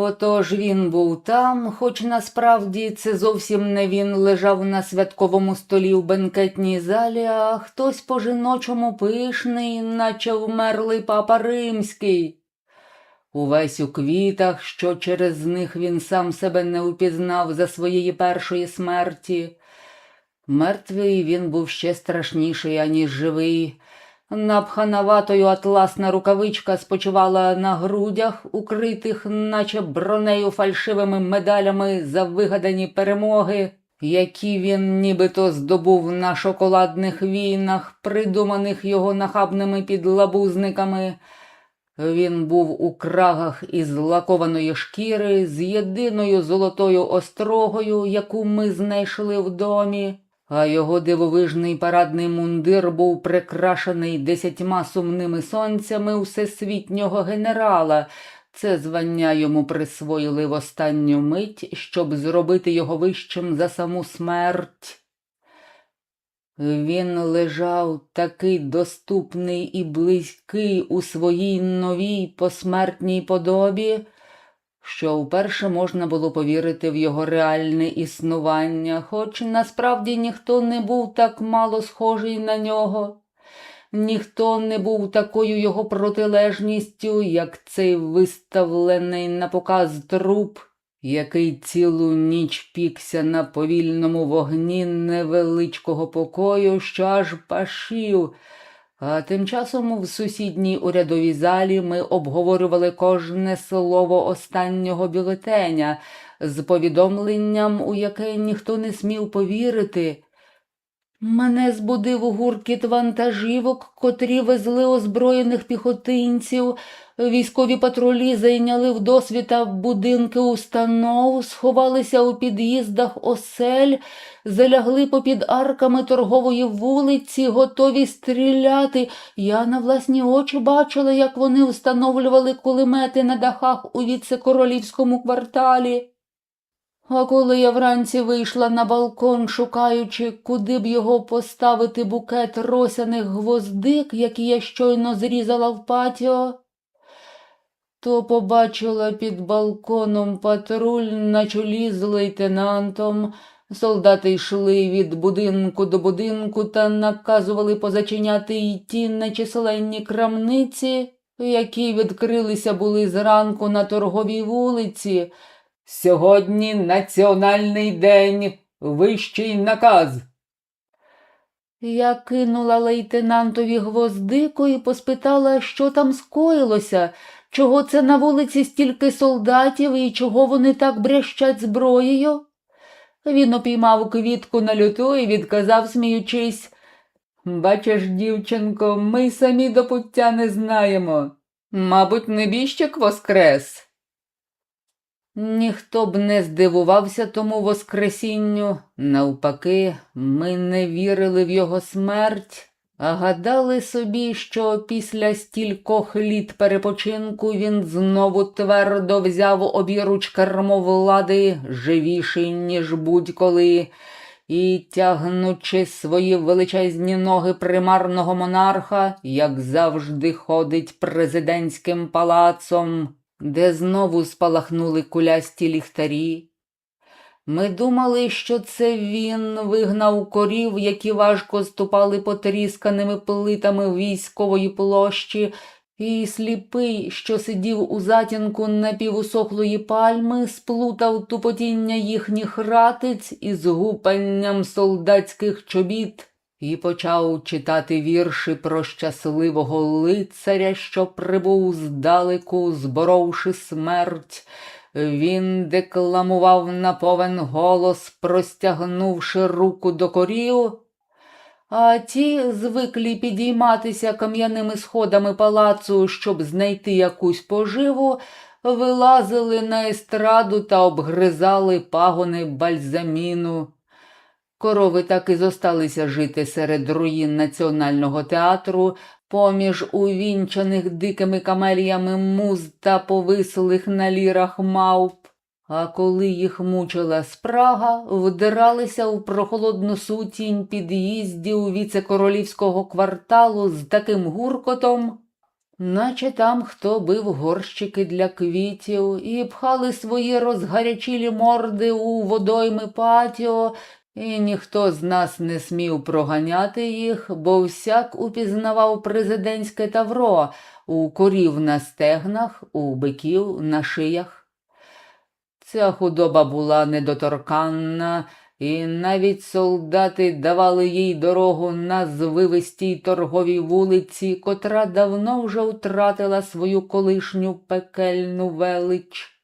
Отож він був там, хоч насправді це зовсім не він лежав на святковому столі в бенкетній залі, а хтось по жіночому пишний, наче вмерлий папа римський. Увесь у квітах, що через них він сам себе не упізнав за своєї першої смерті. Мертвий він був ще страшніший, аніж живий. Напхана ватою атласна рукавичка спочивала на грудях, укритих, наче бронею фальшивими медалями за вигадані перемоги, які він нібито здобув на шоколадних війнах, придуманих його нахабними підлабузниками. Він був у крагах із лакованої шкіри, з єдиною золотою острогою, яку ми знайшли в домі, а його дивовижний парадний мундир був прикрашений десятьма сумними сонцями всесвітнього генерала. Це звання йому присвоїли в останню мить, щоб зробити його вищим за саму смерть. Він лежав такий доступний і близький у своїй новій посмертній подобі, що вперше можна було повірити в його реальне існування, хоч насправді ніхто не був так мало схожий на нього, ніхто не був такою його протилежністю, як цей виставлений на показ труп який цілу ніч пікся на повільному вогні невеличкого покою, що аж пашів. Тим часом в сусідній урядовій залі ми обговорювали кожне слово останнього бюлетеня з повідомленням, у яке ніхто не смів повірити. Мене збудив гуркіт вантажівок, котрі везли озброєних піхотинців. Військові патрулі зайняли вдосвіта будинки установ, сховалися у під'їздах осель, залягли попід арками торгової вулиці, готові стріляти. Я на власні очі бачила, як вони встановлювали кулемети на дахах у віце-королівському кварталі. А коли я вранці вийшла на балкон, шукаючи, куди б його поставити букет росяних гвоздик, які я щойно зрізала в патіо, то побачила під балконом патруль на чолі з лейтенантом. Солдати йшли від будинку до будинку та наказували позачиняти й ті нечисленні крамниці, які відкрилися були зранку на торговій вулиці. Сьогодні національний день, вищий наказ. Я кинула лейтенантові гвоздику і поспитала, що там скоїлося, чого це на вулиці стільки солдатів і чого вони так брящать зброєю. Він опіймав квітку на люту і відказав, сміючись. Бачиш, дівчинко, ми самі до пуття не знаємо. Мабуть, небіжчик воскрес. Ніхто б не здивувався тому Воскресінню. Навпаки, ми не вірили в його смерть, а гадали собі, що після стількох літ перепочинку він знову твердо взяв обіруч кермо влади, живіший, ніж будь-коли, і, тягнучи свої величезні ноги примарного монарха, як завжди ходить президентським палацом де знову спалахнули кулясті ліхтарі. Ми думали, що це він вигнав корів, які важко ступали потрісканими плитами військової площі, і сліпий, що сидів у затінку напівусохлої пальми, сплутав тупотіння їхніх ратиць із гупанням солдатських чобіт і почав читати вірші про щасливого лицаря, що прибув здалеку, зборовши смерть. Він декламував на повен голос, простягнувши руку до корів, а ті, звиклі підійматися кам'яними сходами палацу, щоб знайти якусь поживу, вилазили на естраду та обгризали пагони бальзаміну. Корови так і зосталися жити серед руїн національного театру, поміж увінчаних дикими камеліями муз та повислих на лірах мавп. А коли їх мучила спрага, вдиралися у прохолодну сутінь під'їздів віце-королівського кварталу з таким гуркотом, наче там хто бив горщики для квітів і пхали свої розгарячілі морди у водойми патіо, і ніхто з нас не смів проганяти їх, бо всяк упізнавав президентське тавро у корів на стегнах, у биків на шиях. Ця худоба була недоторканна, і навіть солдати давали їй дорогу на звивистій торговій вулиці, котра давно вже втратила свою колишню пекельну велич.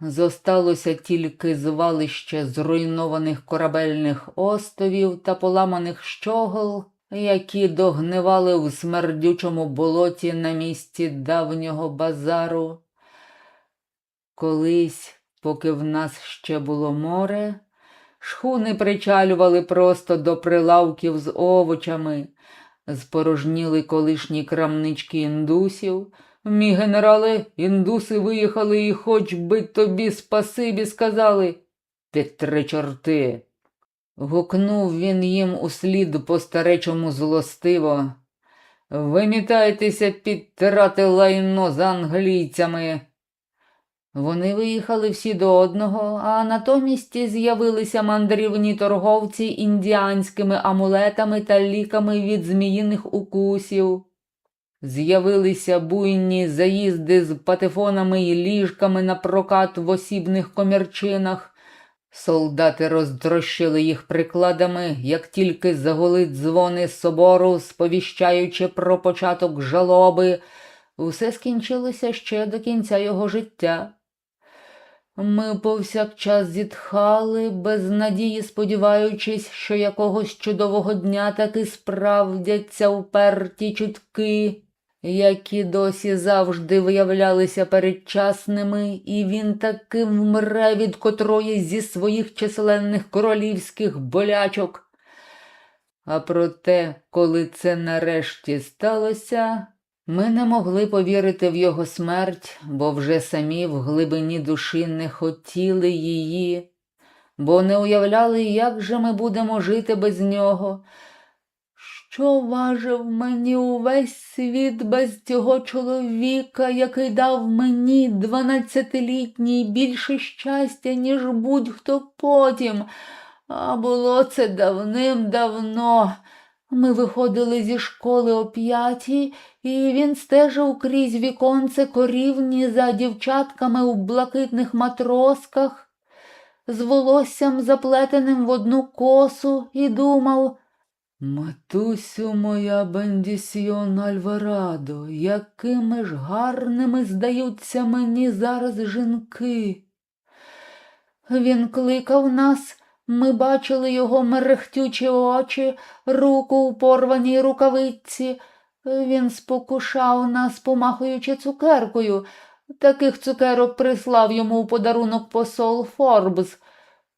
Зосталося тільки звалище зруйнованих корабельних остовів та поламаних щогол, які догнивали в смердючому болоті на місці давнього базару. Колись, поки в нас ще було море, шхуни причалювали просто до прилавків з овочами, спорожніли колишні крамнички індусів. Мій генерале, індуси виїхали і хоч би тобі спасибі сказали. Під три чорти. Гукнув він їм услід по старечому злостиво. Вимітайтеся підтирати лайно з англійцями. Вони виїхали всі до одного, а натомість з'явилися мандрівні торговці індіанськими амулетами та ліками від зміїних укусів. З'явилися буйні заїзди з патефонами і ліжками на прокат в осібних комірчинах. Солдати розтрощили їх прикладами, як тільки загули дзвони собору, сповіщаючи про початок жалоби. Усе скінчилося ще до кінця його життя. Ми повсякчас зітхали, без надії сподіваючись, що якогось чудового дня таки справдяться вперті чутки, які досі завжди виявлялися передчасними, і він таки вмре від котрої зі своїх численних королівських болячок. А проте, коли це нарешті сталося, ми не могли повірити в його смерть, бо вже самі в глибині душі не хотіли її, бо не уявляли, як же ми будемо жити без нього. Що важив мені увесь світ без цього чоловіка, який дав мені дванадцятилітній більше щастя, ніж будь-хто потім. А було це давним-давно. Ми виходили зі школи о п'ятій, і він стежив крізь віконце корівні за дівчатками у блакитних матросках, з волоссям заплетеним в одну косу, і думав Матусю моя бендісьйон Альварадо, якими ж гарними здаються мені зараз жінки. Він кликав нас. Ми бачили його мерехтючі очі, руку у порваній рукавиці. Він спокушав нас, помахуючи цукеркою. Таких цукерок прислав йому у подарунок посол Форбс.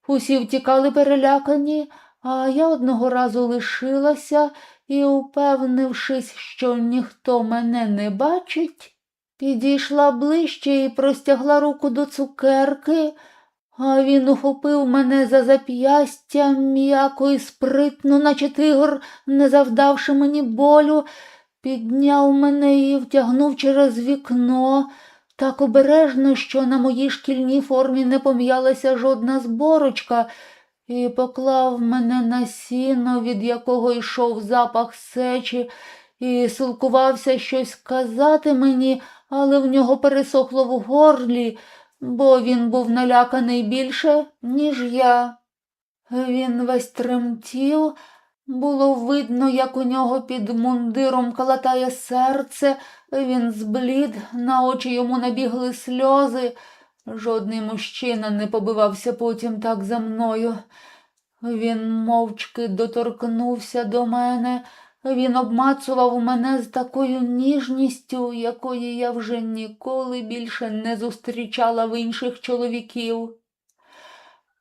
Усі втікали перелякані, а я одного разу лишилася і, упевнившись, що ніхто мене не бачить, підійшла ближче і простягла руку до цукерки. А він ухопив мене за зап'ястя м'яко і спритно, наче тигр, не завдавши мені болю, підняв мене і втягнув через вікно, так обережно, що на моїй шкільній формі не пом'ялася жодна зборочка, і поклав мене на сіно, від якого йшов запах сечі, і силкувався щось сказати мені, але в нього пересохло в горлі бо він був наляканий більше, ніж я. Він весь тремтів, було видно, як у нього під мундиром калатає серце, він зблід, на очі йому набігли сльози. Жодний мужчина не побивався потім так за мною. Він мовчки доторкнувся до мене, він обмацував мене з такою ніжністю, якої я вже ніколи більше не зустрічала в інших чоловіків.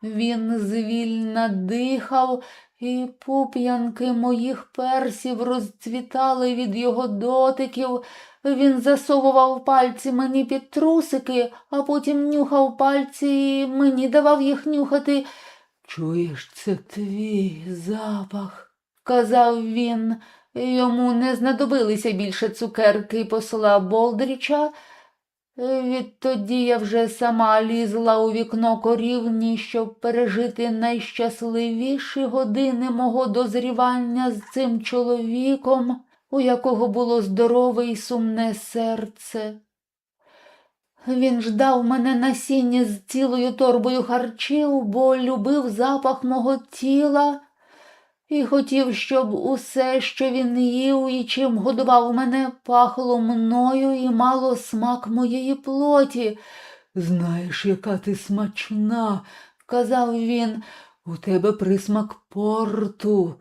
Він звільно дихав, і пуп'янки моїх персів розцвітали від його дотиків. Він засовував пальці мені під трусики, а потім нюхав пальці і мені давав їх нюхати. Чуєш, це твій запах казав він. Йому не знадобилися більше цукерки посла Болдріча. Відтоді я вже сама лізла у вікно корівні, щоб пережити найщасливіші години мого дозрівання з цим чоловіком, у якого було здорове й сумне серце. Він ждав мене на сіні з цілою торбою харчів, бо любив запах мого тіла і хотів, щоб усе, що він їв і чим годував мене, пахло мною і мало смак моєї плоті. Знаєш, яка ти смачна, казав він, у тебе присмак порту.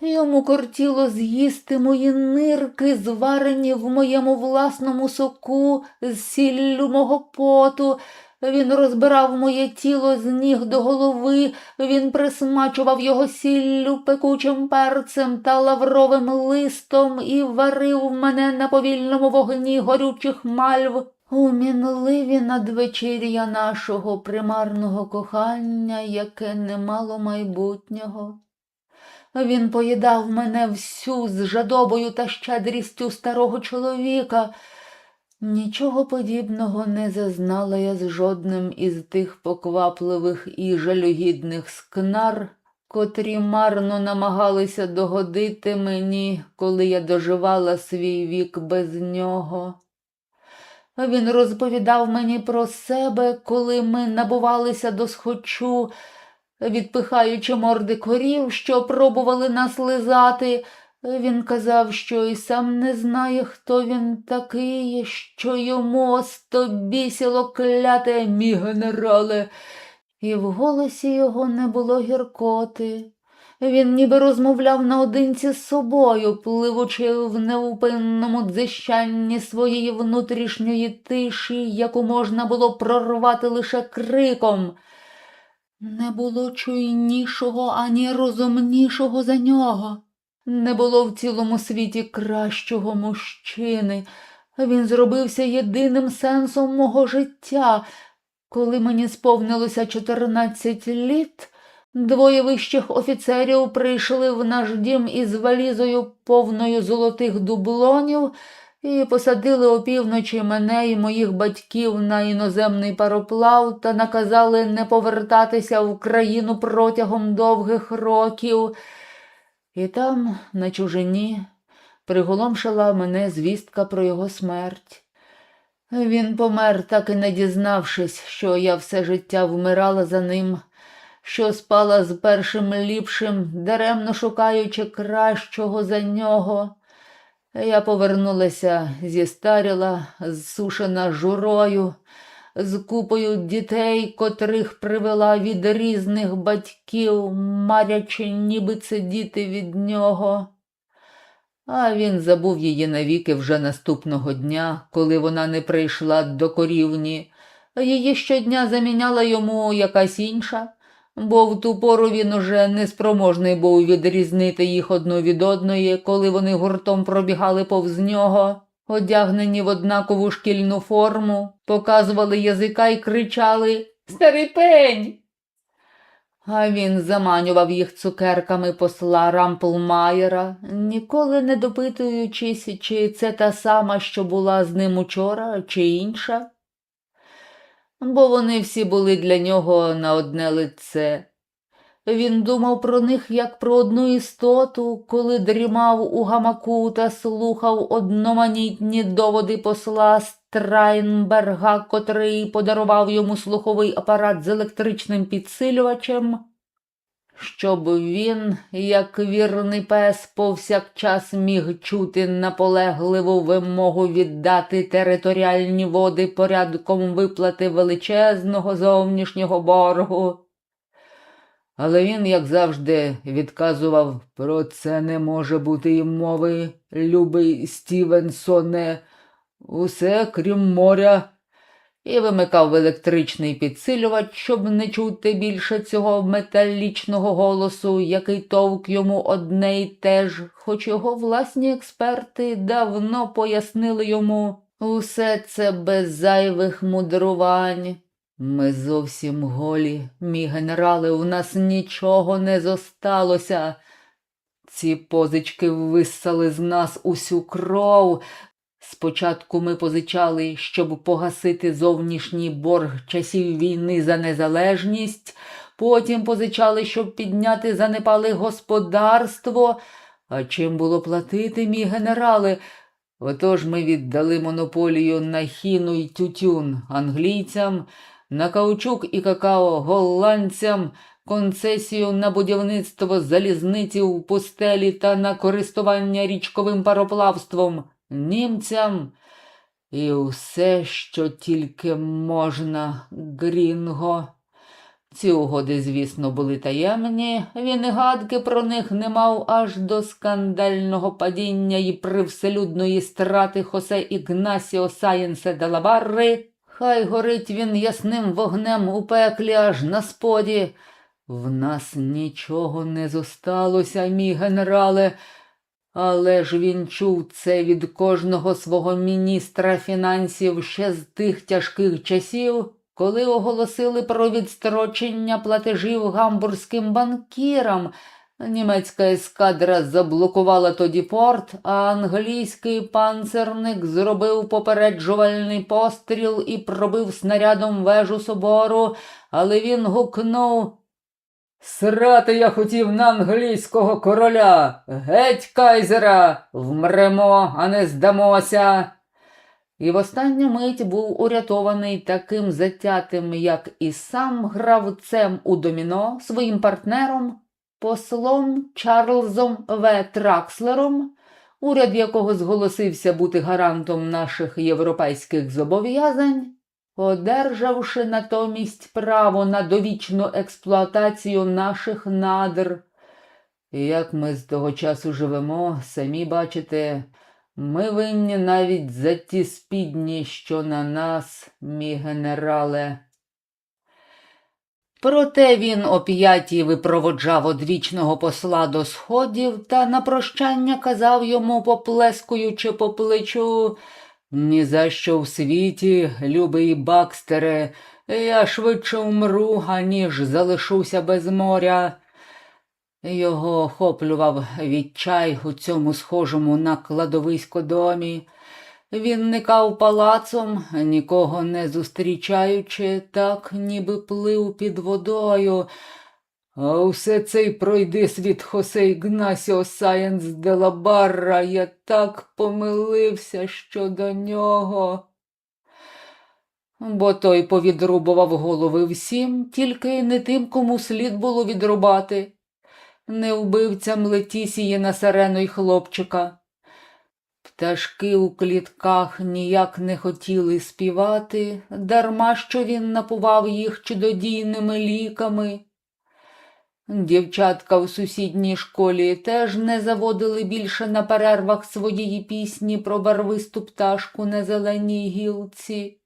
Йому кортіло з'їсти мої нирки, зварені в моєму власному соку, з сіллю мого поту. Він розбирав моє тіло з ніг до голови, він присмачував його сіллю пекучим перцем та лавровим листом і варив мене на повільному вогні горючих мальв. У мінливі надвечір'я нашого примарного кохання, яке не мало майбутнього. Він поїдав мене всю з жадобою та щедрістю старого чоловіка. Нічого подібного не зазнала я з жодним із тих поквапливих і жалюгідних скнар, котрі марно намагалися догодити мені, коли я доживала свій вік без нього. Він розповідав мені про себе, коли ми набувалися до схочу, відпихаючи морди корів, що пробували нас лизати. Він казав, що і сам не знає, хто він такий, що йому остобісіло кляте, мій генерале, і в голосі його не було гіркоти. Він ніби розмовляв наодинці з собою, пливучи в неупинному дзищанні своєї внутрішньої тиші, яку можна було прорвати лише криком. Не було чуйнішого ані розумнішого за нього. Не було в цілому світі кращого мужчини. Він зробився єдиним сенсом мого життя. Коли мені сповнилося 14 літ, двоє вищих офіцерів прийшли в наш дім із валізою повною золотих дублонів і посадили опівночі мене і моїх батьків на іноземний пароплав та наказали не повертатися в країну протягом довгих років. І там, на чужині, приголомшила мене звістка про його смерть. Він помер, так і не дізнавшись, що я все життя вмирала за ним, що спала з першим ліпшим, даремно шукаючи кращого за нього. Я повернулася зістаріла, зсушена журою, з купою дітей, котрих привела від різних батьків, марячи, ніби це діти від нього. А він забув її навіки вже наступного дня, коли вона не прийшла до корівні. Її щодня заміняла йому якась інша, бо в ту пору він уже неспроможний був відрізнити їх одну від одної, коли вони гуртом пробігали повз нього одягнені в однакову шкільну форму, показували язика і кричали Старий пень. А він заманював їх цукерками посла Рамплмаєра, ніколи не допитуючись, чи це та сама, що була з ним учора, чи інша. Бо вони всі були для нього на одне лице. Він думав про них як про одну істоту, коли дрімав у гамаку та слухав одноманітні доводи посла Страйнберга, котрий подарував йому слуховий апарат з електричним підсилювачем, щоб він, як вірний пес, повсякчас міг чути наполегливу вимогу віддати територіальні води порядком виплати величезного зовнішнього боргу. Але він, як завжди, відказував про це не може бути і мови, любий Стівенсоне, усе крім моря, і вимикав електричний підсилювач, щоб не чути більше цього металічного голосу, який товк йому одне й те ж, хоч його власні експерти давно пояснили йому усе це без зайвих мудрувань. Ми зовсім голі, мій генерале, у нас нічого не зосталося. Ці позички виссали з нас усю кров. Спочатку ми позичали, щоб погасити зовнішній борг часів війни за незалежність, потім позичали, щоб підняти занепале господарство. А чим було платити, мій генерале? Отож ми віддали монополію на хіну й тютюн англійцям, на каучук і какао голландцям, концесію на будівництво залізниці в пустелі та на користування річковим пароплавством німцям. І все, що тільки можна, грінго. Ці угоди, звісно, були таємні, він гадки про них не мав аж до скандального падіння і привселюдної страти Хосе Ігнасіо Сайенсе де Лабарри. Хай горить він ясним вогнем у пеклі аж на споді. В нас нічого не зосталося, мій генерале, але ж він чув це від кожного свого міністра фінансів ще з тих тяжких часів, коли оголосили про відстрочення платежів гамбурзьким банкірам. Німецька ескадра заблокувала тоді порт, а англійський панцерник зробив попереджувальний постріл і пробив снарядом вежу собору, але він гукнув Срати я хотів на англійського короля. Геть, кайзера, вмремо, а не здамося. І в останню мить був урятований таким затятим, як і сам гравцем у доміно своїм партнером, послом Чарльзом В. Тракслером, уряд якого зголосився бути гарантом наших європейських зобов'язань одержавши натомість право на довічну експлуатацію наших надр. І як ми з того часу живемо, самі бачите, ми винні навіть за ті спідні, що на нас, мій генерале. Проте він о п'ятій випроводжав одвічного посла до сходів та на прощання казав йому, поплескуючи по плечу, ні за що в світі, любий Бакстере, я швидше умру, аніж залишуся без моря. Його охоплював відчай у цьому схожому на кладовисько домі. Він никав палацом, нікого не зустрічаючи, так ніби плив під водою. А усе цей пройди світ Хосе Ігнасіо Сайенс де ла Барра, я так помилився щодо нього. Бо той повідрубував голови всім, тільки не тим, кому слід було відрубати, не вбивцям Летісії на сарену й хлопчика. Пташки у клітках ніяк не хотіли співати, дарма що він напував їх чудодійними ліками. Дівчатка в сусідній школі теж не заводили більше на перервах своєї пісні про барвисту пташку на зеленій гілці.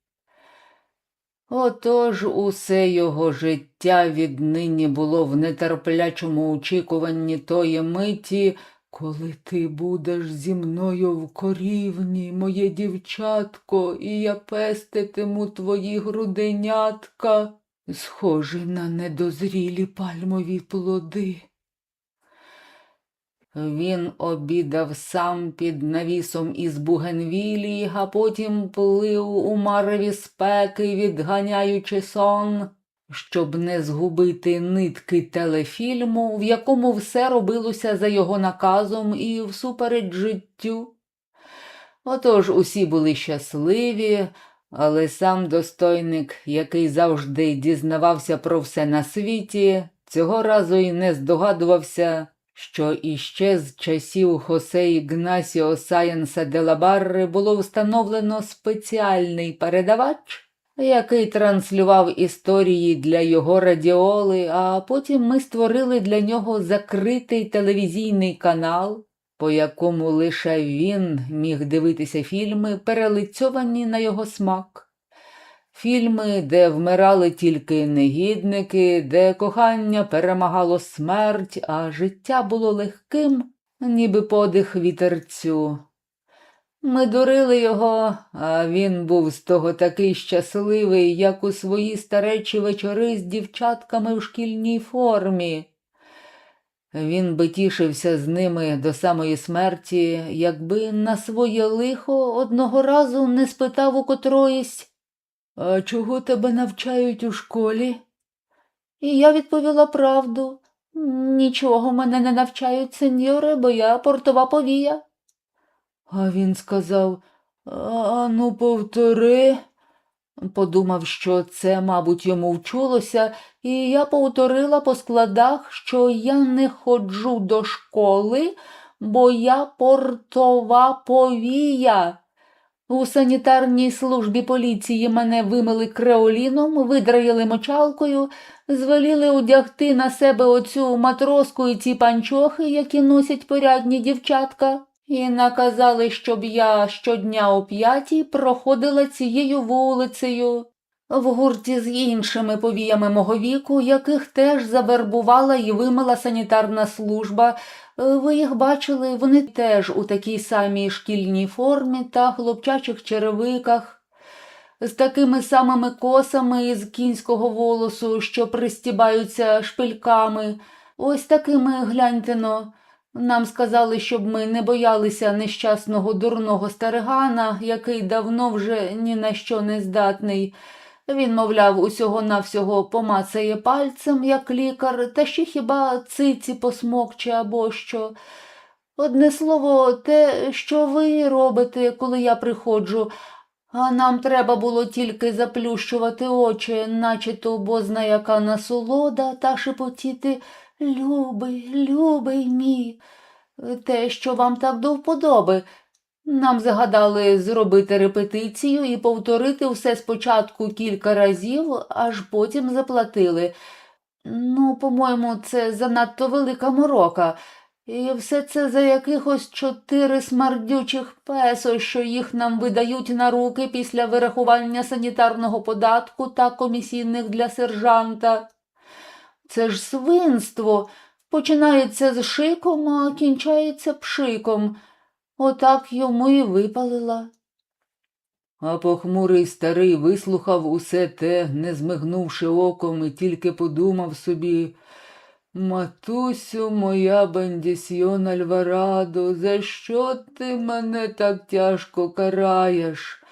Отож усе його життя віднині було в нетерплячому очікуванні тої миті, коли ти будеш зі мною в корівні, моє дівчатко, і я пеститиму твої груденятка схожі на недозрілі пальмові плоди. Він обідав сам під навісом із Бугенвілії, а потім плив у мареві спеки, відганяючи сон, щоб не згубити нитки телефільму, в якому все робилося за його наказом і всупереч життю. Отож усі були щасливі, але сам достойник, який завжди дізнавався про все на світі, цього разу й не здогадувався, що іще з часів Хосе Ігнасіо Сайенса де Лабарри було встановлено спеціальний передавач, який транслював історії для його радіоли, а потім ми створили для нього закритий телевізійний канал по якому лише він міг дивитися фільми, перелицьовані на його смак. Фільми, де вмирали тільки негідники, де кохання перемагало смерть, а життя було легким, ніби подих вітерцю. Ми дурили його, а він був з того такий щасливий, як у свої старечі вечори з дівчатками в шкільній формі. Він би тішився з ними до самої смерті, якби на своє лихо одного разу не спитав у котроїсь, А чого тебе навчають у школі? І я відповіла правду. Нічого мене не навчають, сеньоре, бо я портова повія. А він сказав, а ну повтори. Подумав, що це, мабуть, йому вчулося, і я повторила по складах, що я не ходжу до школи, бо я портова повія. У санітарній службі поліції мене вимили креоліном, видраїли мочалкою, звеліли одягти на себе оцю матроску і ці панчохи, які носять порядні дівчатка, і наказали, щоб я щодня о п'ятій проходила цією вулицею. В гурті з іншими повіями мого віку, яких теж завербувала і вимила санітарна служба. Е, Ви їх бачили, вони теж у такій самій шкільній формі та хлопчачих черевиках, з такими самими косами із кінського волосу, що пристібаються шпильками. Ось такими гляньте-но. Нам сказали, щоб ми не боялися нещасного дурного старигана, який давно вже ні на що не здатний. Він, мовляв, усього навсього помацає пальцем, як лікар, та ще хіба циці посмокче або що. Одне слово, те, що ви робите, коли я приходжу, а нам треба було тільки заплющувати очі, наче то бозна яка насолода, та шепотіти Любий, любий мій, те, що вам так до вподоби. Нам загадали зробити репетицію і повторити все спочатку кілька разів, аж потім заплатили. Ну, по-моєму, це занадто велика морока. І все це за якихось чотири смердючих песо, що їх нам видають на руки після вирахування санітарного податку та комісійних для сержанта. Це ж свинство. Починається з шиком, а кінчається пшиком. Отак йому і випалила. А похмурий старий вислухав усе те, не змигнувши оком, і тільки подумав собі Матусю, моя бендісьйон Альварадо, за що ти мене так тяжко караєш?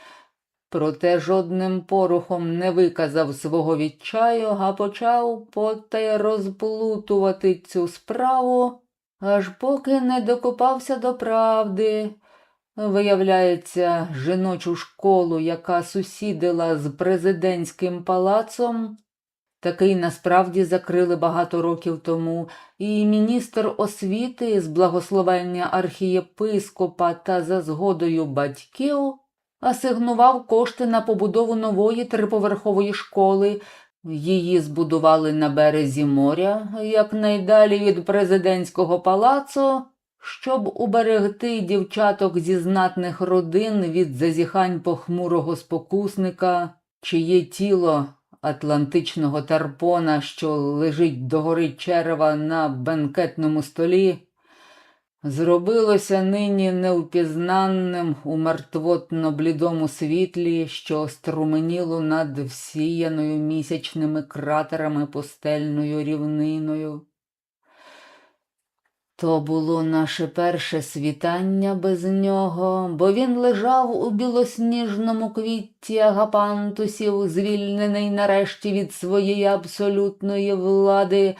Проте жодним порухом не виказав свого відчаю, а почав потай розплутувати цю справу, аж поки не докопався до правди. Виявляється, жіночу школу, яка сусідила з президентським палацом, такий насправді закрили багато років тому, і міністр освіти з благословення архієпископа та за згодою батьків асигнував кошти на побудову нової триповерхової школи. Її збудували на березі моря, якнайдалі від президентського палацу, щоб уберегти дівчаток зі знатних родин від зазіхань похмурого спокусника, чиє тіло атлантичного тарпона, що лежить догори черева на бенкетному столі, зробилося нині невпізнанним у мертвотно-блідому світлі, що струменіло над всіяною місячними кратерами пустельною рівниною. То було наше перше світання без нього, бо він лежав у білосніжному квітті агапантусів, звільнений нарешті від своєї абсолютної влади,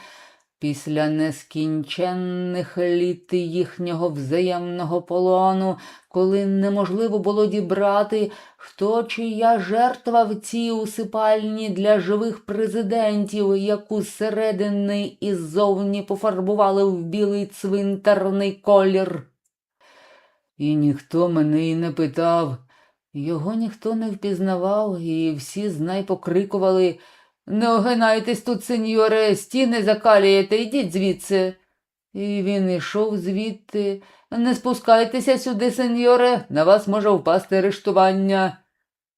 після нескінченних літ їхнього взаємного полону, коли неможливо було дібрати, хто чия жертва в цій усипальні для живих президентів, яку зсередини і ззовні пофарбували в білий цвинтарний колір. І ніхто мене й не питав, його ніхто не впізнавав, і всі знай покрикували Не огинайтесь тут, сеньоре, стіни закалюєте, йдіть звідси. І він ішов звідти. Не спускайтеся сюди, сеньоре, на вас може впасти арештування.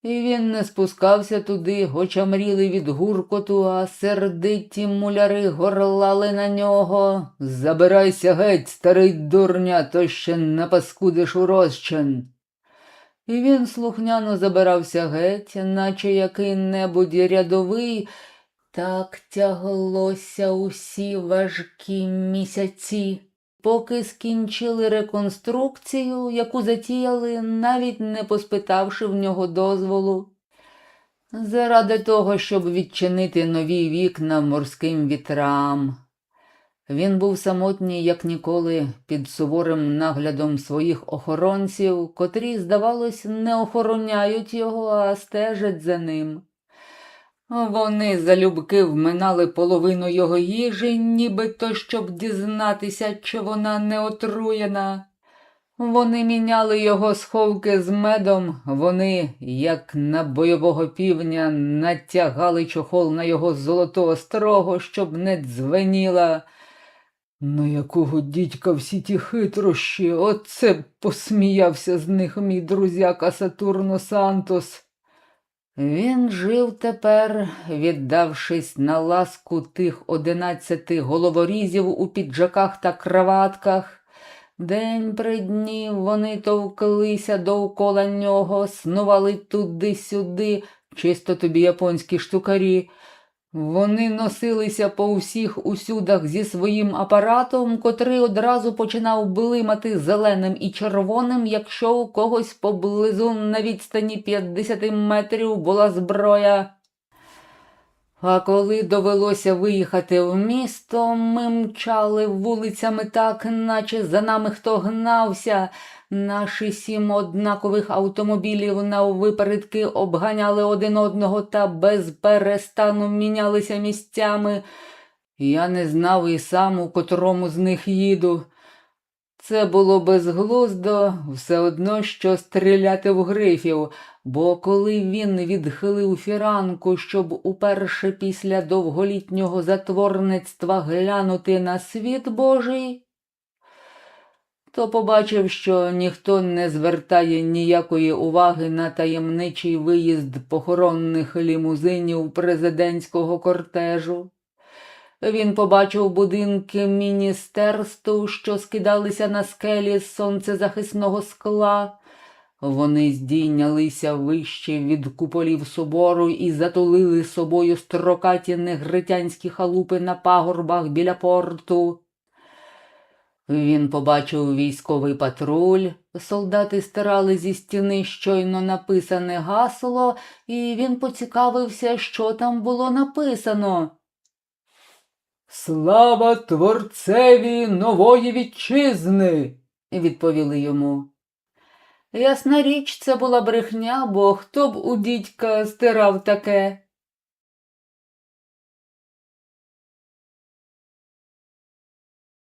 І він не спускався туди, хоча мріли від гуркоту, а сердиті муляри горлали на нього. Забирайся геть, старий дурня, то ще напаскудиш у розчин. І він слухняно забирався геть, наче який-небудь рядовий, Так тяглося усі важкі місяці, поки скінчили реконструкцію, яку затіяли, навіть не поспитавши в нього дозволу. Заради того, щоб відчинити нові вікна морським вітрам. Він був самотній, як ніколи, під суворим наглядом своїх охоронців, котрі, здавалось, не охороняють його, а стежать за ним. Вони залюбки вминали половину його їжі, нібито щоб дізнатися, чи вона не отруєна. Вони міняли його сховки з медом, вони, як на бойового півня, натягали чохол на його золоту острогу, щоб не дзвеніла. На якого дідька всі ті хитрощі, оце б посміявся з них мій друзяка Сатурно Сантос. Він жив тепер, віддавшись на ласку тих одинадцяти головорізів у піджаках та краватках. День при дні вони товклися довкола нього, снували туди-сюди, чисто тобі японські штукарі. Вони носилися по всіх усюдах зі своїм апаратом, котрий одразу починав блимати зеленим і червоним, якщо у когось поблизу на відстані 50 метрів була зброя. А коли довелося виїхати в місто, ми мчали вулицями так, наче за нами хто гнався. Наші сім однакових автомобілів наввипередки обганяли один одного та без перестану мінялися місцями. Я не знав і сам, у котрому з них їду. Це було безглуздо, все одно, що стріляти в грифів, бо коли він відхилив фіранку, щоб уперше після довголітнього затворництва глянути на світ Божий, то побачив, що ніхто не звертає ніякої уваги на таємничий виїзд похоронних лімузинів президентського кортежу. Він побачив будинки міністерств, що скидалися на скелі з сонцезахисного скла. Вони здійнялися вище від куполів собору і затулили собою строкаті негритянські халупи на пагорбах біля порту. Він побачив військовий патруль, солдати стирали зі стіни щойно написане гасло, і він поцікавився, що там було написано. Слава творцеві нової вітчизни, відповіли йому. Ясна річ, це була брехня, бо хто б у дідька стирав таке.